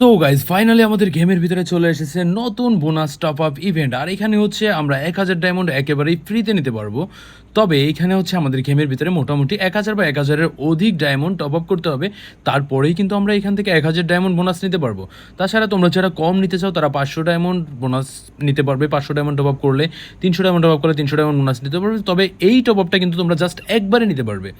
So guys finally আমাদের গেমের ভিতরে চলে এসেছে নতুন বোনাস টপ আপ ইভেন্ট আর এখানে হচ্ছে আমরা এক হাজার ডায়মন্ড একেবারেই ফ্রিতে নিতে পারব। তবে এখানে হচ্ছে আমাদের গেমের ভিতরে মোটামুটি এক হাজার বা এক হাজারের অধিক ডায়মন্ড টপ আপ করতে হবে। তারপরেই কিন্তু আমরা এখান থেকে এক হাজার ডায়মন্ড বোনাস নিতে পারব। তাছাড়া তোমরা যারা কম নিতে চাও, তারা পাঁচশো ডায়মন্ড বোনাস নিতে পারবে। পাঁচশো ডায়মন্ড টপ আপ করলে তিনশো ডায়মন্ড টপ আপ করলে তিনশো ডায়মন্ড বোনাস নিতে পারবে। তবে এই টপ আপটা কিন্তু তোমরা জাস্ট একবারে নিতে পারবে।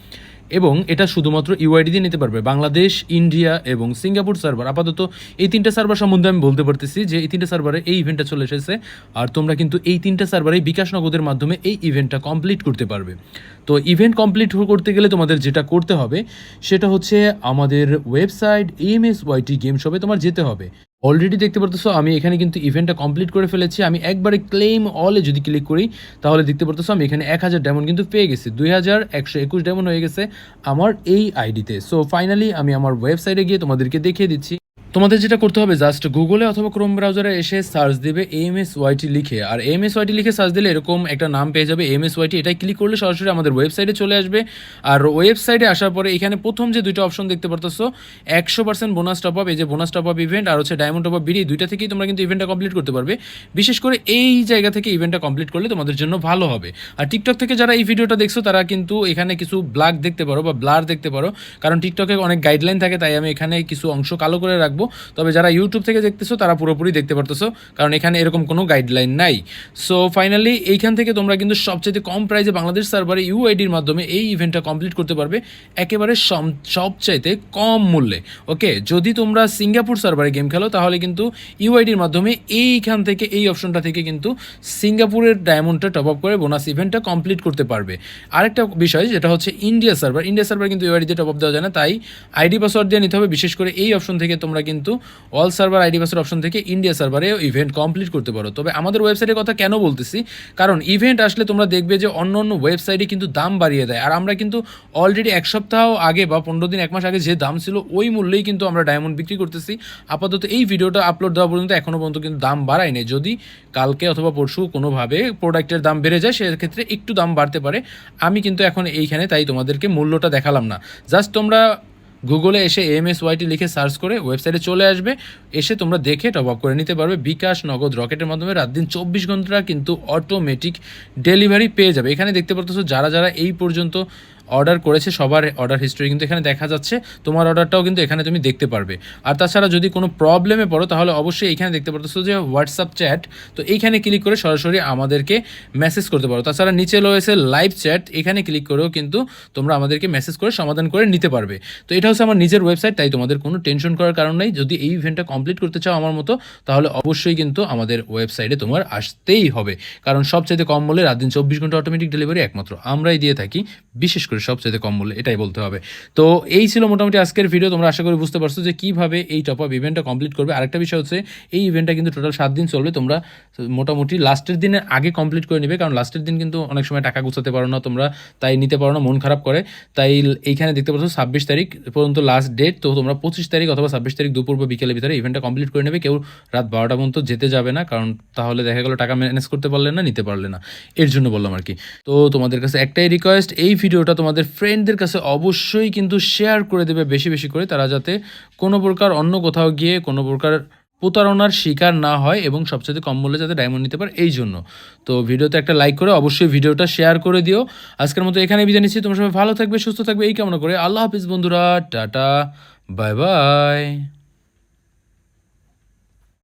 এবং এটা শুধুমাত্র ইউআইডি দিয়ে নিতে পারবে। বাংলাদেশ, ইন্ডিয়া এবং সিঙ্গাপুর সার্ভার। আপাতত এই তিনটা সার্ভার সম্বন্ধে আমি বলতে পারতেছি যে এই তিনটা সার্ভারে এই ইভেন্টটা চলে এসেছে আর তোমরা কিন্তু এই তিনটা সার্ভারে বিকাশ নগদের মাধ্যমে এই ইভেন্টটা কমপ্লিট করতে পারবে। তো ইভেন্ট কমপ্লিট করতে গেলে তোমাদের যেটা করতে হবে, সেটা হচ্ছে আমাদের website M S YT game শপে তোমার যেতে হবে। অলরেডি দেখতে পারতেছো, আমি এখানে কিন্তু ইভেন্টটা কমপ্লিট করে ফেলেছি। আমি একবারে ক্লেম অলে যদি ক্লিক করি, তাহলে দেখতে পারতেছো আমি এখানে এক হাজার ডায়মন্ড কিন্তু পেয়ে গেছি। দুই হাজার একশো একুশ ডায়মন্ড হয়ে গেছে আমার এই আইডিতে সো ফাইনালি আমি আমার ওয়েবসাইটে গিয়ে তোমাদেরকে দেখিয়ে দিচ্ছি। তোমাদের যেটা করতে হবে জাস্ট গুগলে অথবা ক্রোম ব্রাউজারে এসে সার্চ দেবে এম এস ওয়াইটি লিখে। আর এম এস ওয়াইটি লিখে সার্চ দিলে এরকম একটা নাম পেয়ে যাবে এম এস ওয়াইটি এটাই ক্লিক করলে সরাসরি আমাদের ওয়েবসাইটে চলে আসবে। আর ওয়েবসাইটে আসার পরে এখানে প্রথম যে দুইটা অপশন দেখতে পারতেছো, একশো পার্সেন্ট বোনাস টপ আপ এই যে বোনাস টপ আপ ইভেন্ট আর হচ্ছে ডায়মন্ড টপ আপ বিড়ি দুইটা থেকেই তোমরা কিন্তু ইভেন্টটা কমপ্লিট করতে পারবে। বিশেষ করে এই জায়গা থেকে ইভেন্টটা কমপ্লিট করলে তোমাদের জন্য ভালো হবে। আর টিকটক থেকে যারা এই ভিডিওটা দেখছ, তারা কিন্তু এখানে কিছু ব্ল্যাক দেখতে পারো বা ব্লার দেখতে পারো। কারণ টিকটকে অনেক গাইডলাইন থাকে, তাই আমি এখানে কিছু অংশ কালো করে রাখব। তবে যারা ইউটিউব থেকে দেখতেছো, তারা পুরোপুরি দেখতে পারতেছো, কারণ এখানে এরকম কোনো গাইডলাইন নাই। সো ফাইনালি এইখান থেকে তোমরা কিন্তু সবচেয়ে কম প্রাইসে বাংলাদেশ সার্ভারে ইউআইডির মাধ্যমে এই ইভেন্টটা কমপ্লিট করতে পারবে, একেবারে সবচাইতে কম মূল্যে। ওকে যদি তোমরা সিঙ্গাপুর সার্ভারে গেম খেলো, তাহলে কিন্তু ইউআইডির মাধ্যমে এইখান থেকে, এই অপশনটা থেকে কিন্তু সিঙ্গাপুরের ডায়মন্ডটা টপ আপ করে বোনাস ইভেন্টটা কমপ্লিট করতে পারবে। আরেকটা বিষয়, যেটা হচ্ছে ইন্ডিয়া সার্ভার ইন্ডিয়া সার্ভার কিন্তু ইউআইডিতে টপ আপ দেওয়া যায় না, তাই আইডি পাসওয়ার্ড দিয়ে নিতে হবে। বিশেষ করে এই অপশন থেকে তোমরা কিন্তু all server ID password option থেকে ইন্ডিয়া সার্ভারে ইভেন্ট কমপ্লিট করতে পারো। তবে আমাদের ওয়েবসাইটের কথা কেন বলতেছি? কারণ ইভেন্ট আসলে তোমরা দেখবে যে অন্য অন্য ওয়েবসাইটে কিন্তু দাম বাড়িয়ে দেয়। আর আমরা কিন্তু অলরেডি এক সপ্তাহ আগে বা পনেরো দিন, এক মাস আগে যে দাম ছিল, ওই মূল্যেই কিন্তু আমরা ডায়মন্ড বিক্রি করতেছি। আপাতত এই ভিডিওটা আপলোড দেওয়া পর্যন্ত এখনও পর্যন্ত কিন্তু দাম বাড়ায় যদি কালকে অথবা পরশু কোনোভাবে প্রোডাক্টের দাম বেড়ে যায়, সেক্ষেত্রে একটু দাম বাড়তে পারে। আমি কিন্তু এখন এইখানে, তাই তোমাদেরকে মূল্যটা দেখালাম না। জাস্ট তোমরা গুগলে এসে এম এস ওয়াইটি লিখে সার্চ করে ওয়েবসাইটে চলে আসবে। এসে তোমরা দেখে টপ আপ করে নিতে পারবে। বিকাশ নগদ রকেটের মাধ্যমে রাত দিন চব্বিশ ঘণ্টা কিন্তু অটোমেটিক ডেলিভারি পেয়ে যাবে। এখানে দেখতে পারতেছো যারা যারা এই পর্যন্ত অর্ডার করেছে সবার অর্ডার হিস্ট্রি কিন্তু এখানে দেখা যাচ্ছে তোমার অর্ডারটাও কিন্তু এখানে তুমি দেখতে পারবে। আর তাছাড়া যদি কোনো প্রবলেমে পড়ো, তাহলে অবশ্যই এখানে দেখতে পারতেছো যে হোয়াটসঅ্যাপ চ্যাট তো এইখানে ক্লিক করে সরাসরি আমাদেরকে মেসেজ করতে পারো। তাছাড়া নিচে রয়েছে লাইভ চ্যাট এখানে ক্লিক করেও কিন্তু তোমরা আমাদেরকে মেসেজ করে সমাধান করে নিতে পারবে। তো এটা হচ্ছে আমার নিজের ওয়েবসাইট তাই তোমাদের কোনো টেনশন করার কারণ নেই। যদি এই ইভেন্টটা কমপ্লিট করতে চাও আমার মতো, তাহলে অবশ্যই কিন্তু আমাদের ওয়েবসাইটে তোমার আসতেই হবে। কারণ সবচাইতে কম মূল্যে রাত দিন চব্বিশ ঘণ্টা অটোমেটিক ডেলিভারি একমাত্র আমরাই দিয়ে থাকি, বিশেষ করে সবচাইতে কম মূল্যে, এটাই বলতে হবে। তো এই ছিল মোটামুটি আজকের ভিডিও তোমরা আশা করি বুঝতে পারছ যে কীভাবে এই টপ আপ ইভেন্টটা কমপ্লিট করবে। আরেকটা বিষয় হচ্ছে, এই ইভেন্টটা কিন্তু টোটাল সাত দিন চলবে, তোমরা মোটামুটি লাস্টের দিনে আগে কমপ্লিট করে নেবে, কারণ লাস্টের দিন কিন্তু অনেক সময় টাকা গুছাতে পারো না তোমরা, তাই নিতে পারো না, মন খারাপ করে। তাই এইখানে দেখতে পাচ্ছ ছাব্বিশ তারিখ পর্যন্ত লাস্ট ডেট তো তোমরা পঁচিশ তারিখ অথবা ছাব্বিশ তারিখ দুপুর বা বিকেলের ভিতরে ইভেন্টটা কমপ্লিট করে নেবে। কেউ রাত বারোটা পর্যন্ত যেতে যাবে না, কারণ তাহলে দেখা গেলো টাকা ম্যানেজ করতে পারলে না, নিতে পারলে না। এর জন্য বললাম আর কি। তো তোমাদের কাছে একটাই রিকোয়েস্ট এই ভিডিওটা তোমাদের ফ্রেন্ডদের কাছে অবশ্যই কিন্তু শেয়ার করে দেবে বেশি বেশি করে। তারা যাতে কোনো প্রকার অন্য কোথাও গিয়ে কোনো প্রকার প্রতারণার শিকার না হয় এবং সবচেয়ে কম মূল্যে যাতে ডায়মন্ড নিতে পারে এই জন্য। তো ভিডিওতে একটা লাইক করে অবশ্যই ভিডিওটা শেয়ার করে দিও। আজকের মতো এখানে বিদায় নিচ্ছি। তোমার সবাই ভালো থাকবে, সুস্থ থাকবে, এই কামনা করে। আল্লাহ হাফিজ বন্ধুরা, টাটা বাই বাই